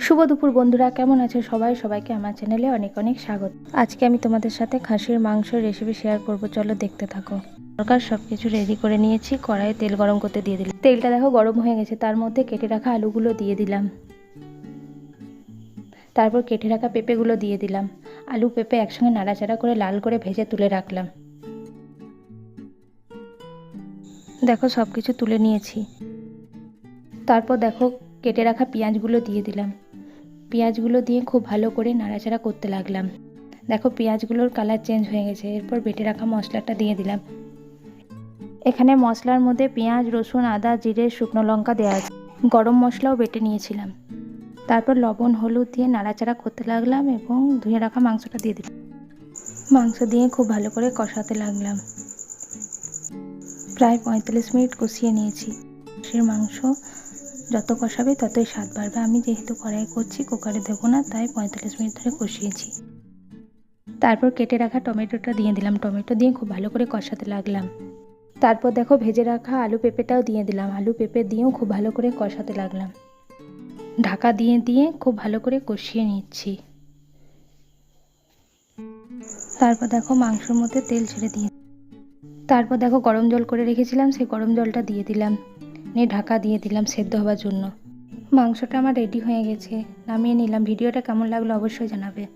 শুভ দুপুর বন্ধুরা, কেমন আছো সবাই? সবাইকে আমার চ্যানেলে অনেক অনেক স্বাগত। আজকে আমি তোমাদের সাথে খাসির মাংসের রেসিপি শেয়ার করব, চলো দেখতে থাকো। সরকার সব কিছু রেডি করে নিয়েছি, কড়াইয়ে তেল গরম করতে দিয়ে দিলাম। তেলটা দেখো গরম হয়ে গেছে, তার মধ্যে কেটে রাখা আলুগুলো দিয়ে দিলাম। তারপর কেটে রাখা পেঁপেগুলো দিয়ে দিলাম। আলু পেঁপে একসঙ্গে নাড়াচাড়া করে লাল করে ভেজে তুলে রাখলাম। দেখো সব কিছু তুলে নিয়েছি। তারপর দেখো কেটে রাখা পেঁয়াজগুলো দিয়ে দিলাম। পেঁয়াজগুলো দিয়ে খুব ভালো করে নাড়াচাড়া করতে লাগলাম। দেখো পেঁয়াজগুলোর কালার চেঞ্জ হয়ে গেছে, এরপর বেটে রাখা মশলাটা দিয়ে দিলাম। এখানে মশলার মধ্যে পেঁয়াজ, রসুন, আদা, জিরে, শুকনো লঙ্কা দেওয়া আছে। গরম মশলাও বেটে নিয়েছিলাম। তারপর লবণ, হলুদ দিয়ে নাড়াচাড়া করতে লাগলাম এবং ধুয়ে রাখা মাংসটা দিয়ে দিলাম। মাংস দিয়ে খুব ভালো করে কষাতে লাগলাম। প্রায় পঁয়তাল্লিশ মিনিট কষিয়ে নিয়েছি। মাংস যত কষাবে ততই স্বাদ বাড়বে। আমি যেহেতু কড়াই করছি, কুকারে দেবো না, তাই পঁয়তাল্লিশ মিনিট ধরে কষিয়েছি। তারপর কেটে রাখা টমেটোটা দিয়ে দিলাম। টমেটো দিয়ে খুব ভালো করে কষাতে লাগলাম। তারপর দেখো ভেজে রাখা আলু পেঁপেটাও দিয়ে দিলাম। আলু পেঁপে দিয়েও খুব ভালো করে কষাতে লাগলাম। ঢাকা দিয়ে দিয়ে খুব ভালো করে কষিয়ে নিচ্ছি। তারপর দেখো মাংসর মধ্যে তেল ছেড়ে দিয়ে তারপর দেখো গরম জল করে রেখেছিলাম, সেই গরম জলটা দিয়ে দিলাম। নিয়ে ঢাকা দিয়ে দিলাম সেদ্ধ হওয়ার জন্য। মাংসটা আমার রেডি হয়ে গেছে। নামিয়ে নিলাম। ভিডিওটা কেমন লাগল অবশ্যই জানাবে।